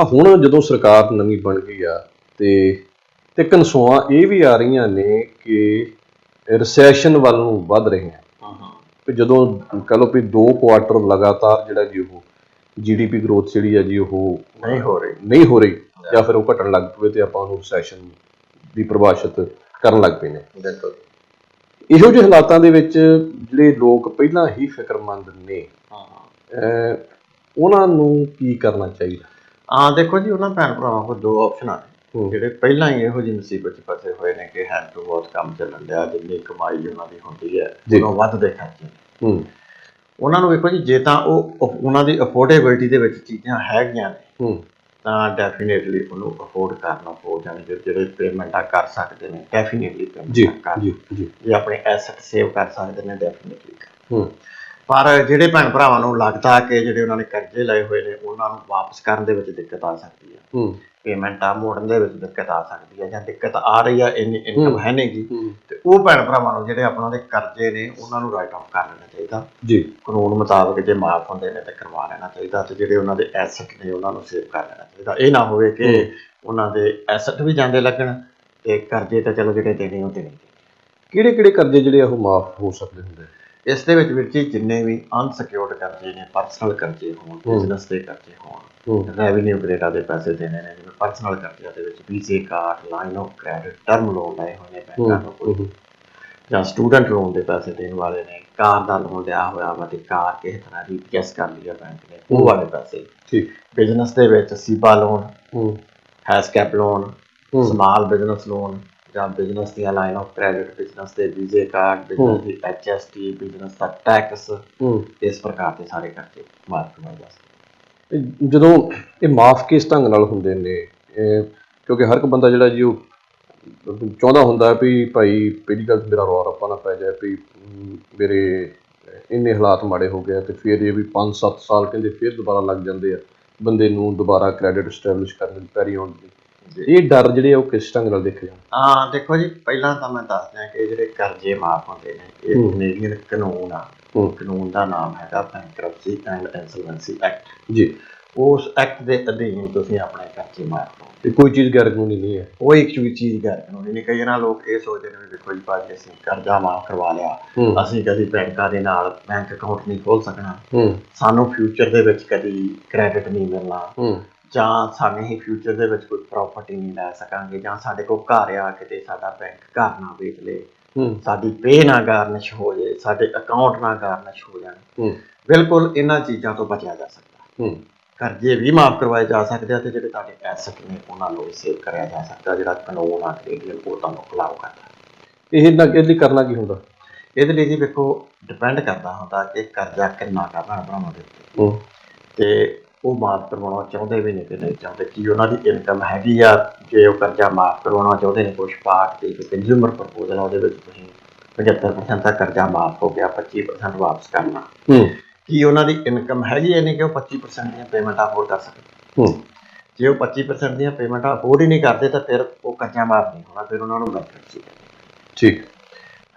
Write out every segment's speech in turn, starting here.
ਆ ਹੁਣ ਜਦੋਂ ਸਰਕਾਰ ਨਵੀਂ ਬਣ ਗਈ ਆ ਤੇ ਤੇ ਕਨਸੋਆਂ ਇਹ ਵੀ ਆ ਰਹੀਆਂ ਨੇ ਕਿ ਰਿਸੈਸ਼ਨ ਵੱਲ ਨੂੰ ਵੱਧ ਰਹੇ ਆ। ਹਾਂ ਕਿ ਜਦੋਂ ਕਹ ਲਓ ਵੀ ਦੋ ਕੁਆਟਰ ਲਗਾਤਾਰ ਜਿਹੜਾ ਜੀ ਉਹ ਜੀਡੀਪੀ ਗਰੋਥ ਜਿਹੜੀ ਹੈ ਜੀ ਉਹ ਨਹੀਂ ਹੋ ਰਹੀ। ਨਹੀਂ ਹੋ ਰਹੀ ਜਾਂ ਫਿਰ ਉਹ ਘਟਣ ਲੱਗ ਪਵੇ ਤੇ ਆਪਾਂ ਉਹਨੂੰ ਰਿਸੈਸ਼ਨ ਦੀ ਪਰਿਭਾਸ਼ਿਤ ਕਰਨ ਲੱਗ ਪਏ ਨੇ। ਬਿਲਕੁਲ। ਇਹੋ ਜਿਹੇ ਹਾਲਾਤਾਂ ਦੇ ਵਿੱਚ ਜਿਹੜੇ ਲੋਕ ਪਹਿਲਾਂ ਹੀ ਫਿਕਰਮੰਦ ਨੇ ਹਾਂ ਉਹਨਾਂ ਨੂੰ ਕੀ ਕਰਨਾ ਚਾਹੀਦਾ? ਆ ਦੇਖੋ ਜੀ ਉਹਨਾਂ ਭੈਣ ਭਰਾਵਾਂ ਕੋਲ ਦੋ ਆਪਸ਼ਨਾਂ ਨੇ ਹੂੰ। ਜਿਹੜੇ ਪਹਿਲਾਂ ਹੀ ਇਹੋ ਜਿਹੀ ਮੁਸੀਬਤ 'ਚ ਫਸੇ ਹੋਏ ਨੇ ਕਿ ਹੈਂਡ ਤੋਂ ਬਹੁਤ ਕੰਮ ਚੱਲਣ ਡਿਆ ਜਿੰਨੀ ਕਮਾਈ ਉਹਨਾਂ ਦੀ ਹੁੰਦੀ ਹੈ। ਉਹਨਾਂ ਵੱਧ ਦੇ ਖਰਚੇ। ਹੂੰ ਉਹਨਾਂ ਨੂੰ ਵੇਖੋ ਜੀ ਜੇ ਤਾਂ ਉਹ ਉਹਨਾਂ ਦੀ ਅਫੋਰਡੇਬਿਲਟੀ ਦੇ ਵਿੱਚ ਚੀਜ਼ਾਂ ਹੈਗੀਆਂ ਨੇ ਹੂੰ ਤਾਂ ਡੈਫੀਨੇਟਲੀ ਉਹਨੂੰ ਅਫੋਰਡ ਕਰਨਾ ਪਊ ਜਾਣੀ ਜਿਹੜੇ ਪੇਮੈਂਟਾਂ ਕਰ ਸਕਦੇ ਨੇ ਡੈਫੀਨੇਟਲੀ ਜੀ ਜੀ ਜੀ ਜੇ ਆਪਣੇ ਐਸੈਟ ਸੇਵ ਕਰ ਸਕਦੇ ਨੇ ਡੈਫੀਨੇਟਲੀ ਹੂੰ ਪਰ ਜਿਹੜੇ ਭੈਣ ਭਰਾਵਾਂ ਨੂੰ ਲੱਗਦਾ ਕਿ ਜਿਹੜੇ ਉਹਨਾਂ ਨੇ ਕਰਜ਼ੇ ਲਏ ਹੋਏ ਨੇ ਉਹਨਾਂ ਨੂੰ ਵਾਪਸ ਕਰਨ ਦੇ ਵਿੱਚ ਦਿੱਕਤ ਆ ਸਕਦੀ ਹੈ ਹੂੰ। ਪੇਮੈਂਟਾਂ ਮੋੜਨ ਦੇ ਵਿੱਚ ਦਿੱਕਤ ਆ ਸਕਦੀ ਹੈ ਜਾਂ ਦਿੱਕਤ ਆ ਰਹੀ ਆ ਇੰਨੀ ਇਨਕਮ ਹੈ। ਨਹੀਂਗੀ ਤੇ ਉਹ ਭੈਣ ਭਰਾਵਾਂ ਨੂੰ ਜਿਹੜੇ ਆਪਣਾ ਦੇ ਕਰਜ਼ੇ ਨੇ ਉਹਨਾਂ ਨੂੰ ਰਾਈਟ ਆਫ ਕਰ ਲੈਣਾ ਚਾਹੀਦਾ। ਜੀ। ਕਾਨੂੰਨ ਮੁਤਾਬਕ ਜੇ ਮਾਫ ਹੁੰਦੇ ਨੇ ਤੇ ਕਰਵਾ ਲੈਣਾ ਚਾਹੀਦਾ ਤੇ ਜਿਹੜੇ ਉਹਨਾਂ ਦੇ ਐਸੈਟ ਨੇ ਉਹਨਾਂ ਨੂੰ ਸੇਵ ਕਰ ਲੈਣਾ ਚਾਹੀਦਾ। ਇਹ ਨਾ ਹੋਵੇ ਕਿ ਉਹਨਾਂ ਦੇ ਐਸੈਟ ਵੀ ਜਾਂਦੇ ਲੱਗਣ ਤੇ ਕਰਜ਼ੇ ਤਾਂ ਚਲੋ ਜਿਹੜੇ ਦੇਣੇ ਉਹ ਦੇਣੇ ਕਿਹੜੇ ਕਿਹੜੇ ਕਰਜ਼ੇ ਜਿਹੜੇ ਆ ਉਹ ਮਾਫ ਹੋ ਸਕਦੇ ਹੁੰਦੇ ਇਸ ਦੇ ਵਿੱਚ ਵੀਰ ਜੀ ਜਿੰਨੇ ਵੀ ਅਨਸਿਕਿਉਰਡ ਕਰਜ਼ੇ ਨੇ ਪਰਸਨਲ ਕਰਜ਼ੇ ਹੋਣ। ਬਿਜ਼ਨਸ ਦੇ ਕਰਜ਼ੇ ਹੋਣ ਰੈਵਨਿਊ ਗ੍ਰੇਡਾਂ ਦੇ ਪੈਸੇ ਦੇਣੇ ਨੇ ਜਿਵੇਂ ਪਰਸਨਲ ਕਰਜ਼ਿਆਂ ਦੇ ਵਿੱਚ ਵੀਜ਼ੇ card line of credit term loan ਲਏ ਹੋਏ ਨੇ ਬੈਂਕਾਂ ਤੋਂ ਕੋਈ। ਜਾਂ ਸਟੂਡੈਂਟ ਲੋਨ ਦੇ ਪੈਸੇ ਦੇਣ ਵਾਲੇ ਨੇ ਕਾਰ ਦਾ ਲੋਨ ਲਿਆ ਹੋਇਆ ਵਾ ਤੇ ਕਾਰ ਕਿਸੇ ਤਰ੍ਹਾਂ ਦੀ ਪੀਐਸ ਕਰ ਲਈ ਬੈਂਕ ਨੇ ਉਹ ਵਾਲੇ ਪੈਸੇ। ਠੀਕ। ਬਿਜ਼ਨਸ ਦੇ ਵਿੱਚ ਸੀਬਾ ਲੋਨ ਹੂੰ। ਹੈਸਕੈਪ ਲੋਨ ਹੂੰ। ਸਮਾਲ ਬਿਜ਼ਨਸ ਲੋਨ ਜਾਂ ਬਿਜ਼ਨਸ ਦੀਆਂ ਲਾਈਨ ਆਫ ਕ੍ਰੈਡਿਟ ਬਿਜ਼ਨਸ ਦੇ ਵੀਜ਼ੇ ਕਾਰਡ ਬਿਜ਼ਨਸ ਦੀ ਐਚਐਸਟੀ ਬਿਜ਼ਨਸ ਦਾ ਟੈਕਸ ਇਸ ਪ੍ਰਕਾਰ ਦੇ ਸਾਰੇ ਕਰਜ਼ੇ ਮਾਫ ਕਰਵਾਏ ਜਾ ਸਕਦੇ ਜਦੋਂ ਇਹ ਮਾਫ ਕਿਸ ਢੰਗ ਨਾਲ ਹੁੰਦੇ ਨੇ? ਕਿਉਂਕਿ ਹਰ ਇੱਕ ਬੰਦਾ ਜਿਹੜਾ ਜੀ ਉਹ ਚਾਹੁੰਦਾ ਹੁੰਦਾ ਵੀ ਭਾਈ ਪਹਿਲੀ ਗੱਲ ਮੇਰਾ ਰੌਲਾ ਰੱਪਾ ਨਾ ਪੈ ਜਾਏ ਵੀ ਮੇਰੇ ਇੰਨੇ ਹਾਲਾਤ ਮਾੜੇ ਹੋ ਗਏ ਤੇ ਫਿਰ ਇਹ ਵੀ 5-7 ਸਾਲ ਕਹਿੰਦੇ ਫਿਰ ਦੁਬਾਰਾ ਲੱਗ ਜਾਂਦੇ ਆ। ਬੰਦੇ ਨੂੰ ਦੁਬਾਰਾ ਕ੍ਰੈਡਿਟ ਸਟੈਬਲਿਸ਼ ਕਰਨ ਦੀ ਪੈਰੀ ਆਉਣ ਦੀ। ਇਹ ਡਰ ਜਿਹੜੇ ਆ ਉਹ ਕਿਸ ਢੰਗ ਨਾਲ ਦੇਖੇ ਹਾਂ ਦੇਖੋ ਜੀ ਪਹਿਲਾਂ ਤਾਂ ਮੈਂ ਦੱਸ ਦਿਆਂ ਕਿ ਜਿਹੜੇ ਕਰਜ਼ੇ ਮਾਫ ਹੁੰਦੇ ਨੇ ਇਹ ਹੂੰ। ਕੈਨੇਡੀਅਨ ਕਾਨੂੰਨ ਆ। ਹੂੰ। ਕਾਨੂੰਨ ਦਾ ਨਾਮ ਹੈਗਾ ਬੈਂਕਰਪਸੀ ਐਂਡ ਇਨਸੋਲਵੈਂਸੀ ਐਕਟ ਜੀ। ਉਸ ਐਕਟ ਦੇ ਅਧੀਨ ਤੁਸੀਂ ਆਪਣੇ ਕਰਜ਼ੇ ਮਾਫ ਕਰੋ। ਤੇ ਕੋਈ ਚੀਜ਼ ਗੈਰ ਕਾਨੂੰਨੀ ਨਹੀਂ ਹੈ। ਉਹ ਇੱਕ ਚੀਜ਼ ਚੀਜ਼ ਗੈਰ ਕਾਨੂੰਨੀ ਨਹੀਂ। ਕਈ ਨਾ ਲੋਕ ਇਹ ਸੋਚਦੇ ਨੇ ਵੀ ਦੇਖੋ ਜੀ ਭਾਜੀ ਅਸੀਂ ਕਰਜ਼ਾ ਮਾਫ ਕਰਵਾ ਲਿਆ। ਹੂੰ। ਅਸੀਂ ਕਦੀ ਬੈਂਕਾਂ ਦੇ ਨਾਲ ਬੈਂਕ ਅਕਾਊਂਟ ਨਹੀਂ ਖੋਲ ਸਕਣਾ। ਹੂੰ। ਸਾਨੂੰ ਫਿਊਚਰ ਦੇ ਵਿੱਚ ਕਦੀ ਕ੍ਰੈਡਿਟ ਨਹੀਂ ਮਿਲਣਾ। ਹੂੰ। ਜਾਂ ਸਾਨੂੰ ਹੀ ਫਿਊਚਰ ਦੇ ਵਿੱਚ ਕੋਈ ਪ੍ਰਾਪਰਟੀ ਨਹੀਂ ਲੈ ਸਕਾਂਗੇ ਜਾਂ ਸਾਡੇ ਕੋਲ ਘਰ ਆ ਕਿਤੇ ਸਾਡਾ ਬੈਂਕ ਘਰ ਨਾ ਵੇਚ ਲੇ ਸਾਡੀ ਪੇ ਨਾ ਗਾਰਨਿਸ਼ ਹੋ ਜਾਏ ਸਾਡੇ ਅਕਾਊਂਟ ਨਾ ਗਾਰਨਿਸ਼ ਹੋ ਜਾਣ ਬਿਲਕੁਲ ਇਹਨਾਂ ਚੀਜ਼ਾਂ ਤੋਂ ਬਚਿਆ ਜਾ ਸਕਦਾ। ਕਰਜ਼ੇ ਵੀ ਮਾਫ ਕਰਵਾਏ ਜਾ ਸਕਦੇ ਆ ਤੇ ਜਿਹੜੇ ਤੁਹਾਡੇ ਐਸੈਟ ਨੇ ਉਹਨਾਂ ਨੂੰ ਸੇਵ ਕਰਿਆ ਜਾ ਸਕਦਾ ਜਿਹੜਾ ਕਾਨੂੰਨ ਆ ਕੈਨੇਡੀਅਨ ਉਹ ਤੁਹਾਨੂੰ ਅਲਾਉ ਕਰਦਾ। ਇਹ ਨਾ ਇਹਦੇ ਲਈ ਕਰਨਾ ਕੀ ਹੁੰਦਾ? ਇਹਦੇ ਲਈ ਜੀ ਵੇਖੋ ਡਿਪੈਂਡ ਕਰਦਾ ਹੁੰਦਾ ਕਿ ਕਰਜ਼ਾ ਕਿੰਨਾ ਕਾ ਭੈਣ ਭਰਾਵਾਂ ਦੇ ਉੱਤੇ। ਤੇ ਉਹ ਮਾਫ ਕਰਵਾਉਣਾ ਚਾਹੁੰਦੇ ਵੀ ਨੇ ਕਿ ਨਹੀਂ ਚਾਹੁੰਦੇ। ਕੀ ਉਹਨਾਂ ਦੀ ਇਨਕਮ ਹੈਗੀ ਆ ਜੇ ਉਹ ਕਰਜ਼ਾ ਮਾਫ ਕਰਵਾਉਣਾ ਚਾਹੁੰਦੇ ਨੇ ਕੁਝ ਪਾਰਟ ਦੇ ਕਿ ਕੰਜ਼ਿਊਮਰ ਪ੍ਰਪੋਜ਼ਲ ਆ ਉਹਦੇ ਵਿੱਚ ਤੁਸੀਂ 75% ਤੱਕ ਕਰਜ਼ਾ ਮਾਫ ਹੋ ਗਿਆ 25% ਵਾਪਸ ਕਰਨਾ। ਹੂੰ। ਕੀ ਉਹਨਾਂ ਦੀ ਇਨਕਮ ਹੈਗੀ ਐ ਨਹੀਂ ਕਿ ਉਹ 25% ਦੀਆਂ ਪੇਮੈਂਟਾਂ ਅਫੋਰਡ ਕਰ ਸਕਦੇ ਹੂੰ। ਜੇ ਉਹ 25% ਦੀਆਂ ਪੇਮੈਂਟਾਂ ਅਫੋਰਡ ਹੀ ਨਹੀਂ ਕਰਦੇ ਤਾਂ ਫਿਰ ਉਹ ਕਰਜ਼ਾ ਮਾਫ ਨਹੀਂ ਹੋਣਾ ਫਿਰ ਉਹਨਾਂ ਨੂੰ ਬੈਂਕਰਪਸੀ ਠੀਕ।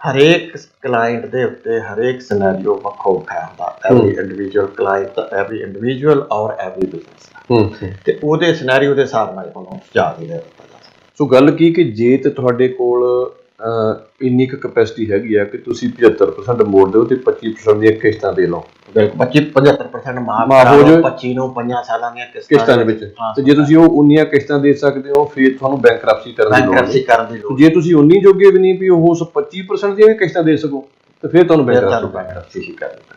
ਹਰੇਕ ਕਲਾਇੰਟ ਦੇ ਉੱਤੇ ਹਰੇਕ ਸਿਨੈਰੀਓ ਵੱਖੋ ਵੱਖਰਾ ਹੁੰਦਾ ਐਵਰੀ ਇੰਡੀਵਿਜੂਅਲ ਕਲਾਇੰਟ ਦਾ ਐਵਰੀ ਇੰਡੀਵਿਜੂਅਲ ਔਰ ਐਵਰੀ ਬਿਜ਼ਨਸ ਤੇ ਉਹਦੇ ਸਿਨੈਰੀਓ ਦੇ ਹਿਸਾਬ ਨਾਲ ਉਹਨੂੰ ਦੇ ਜਾ ਸਕਦਾ ਸੋ ਗੱਲ ਕੀ ਕਿ ਜੇ ਤੇ ਤੁਹਾਡੇ ਕੋਲ ਇੰਨੀ ਕੁ ਕੈਪੈਸਿਟੀ ਹੈਗੀ ਆ ਕਿ ਤੁਸੀਂ 75% ਮੋੜ ਦਿਓ ਤੇ 25% ਦੀਆਂ ਕਿਸ਼ਤਾਂ ਦੇ ਲਓ। ਬਿਲਕੁਲ। 25 75% ਮਾਫ ਹੋ ਜਾਏ। 25 ਨੂੰ 5 ਸਾਲਾਂ ਦੀਆਂ ਕਿਸ਼ਤਾਂ ਦੇ ਵਿੱਚ। ਤੇ ਜੇ ਤੁਸੀਂ ਉਹ ਉਨੀਆਂ ਕਿਸ਼ਤਾਂ ਦੇ ਸਕਦੇ ਹੋ ਫਿਰ ਤੁਹਾਨੂੰ ਬੈਂਕਰਪਸੀ ਕਰਨ ਦੀ ਲੋੜ ਬੈਂਕਰਪਸੀ ਨਹੀਂ ਕਰਨ ਦੀ ਲੋੜ ਜੇ ਤੁਸੀਂ ਉਨੀ ਜੋਗੇ ਵੀ ਨਹੀਂ ਵੀ ਉਹ ਉਸ 25% ਦੀਆਂ ਵੀ ਕਿਸ਼ਤਾਂ ਦੇ ਸਕੋ ਤੇ ਫਿਰ ਤੁਹਾਨੂੰ ਬੈਂਕਰਪਸੀ ਕਰਨੀ ਪੈਂਦੀ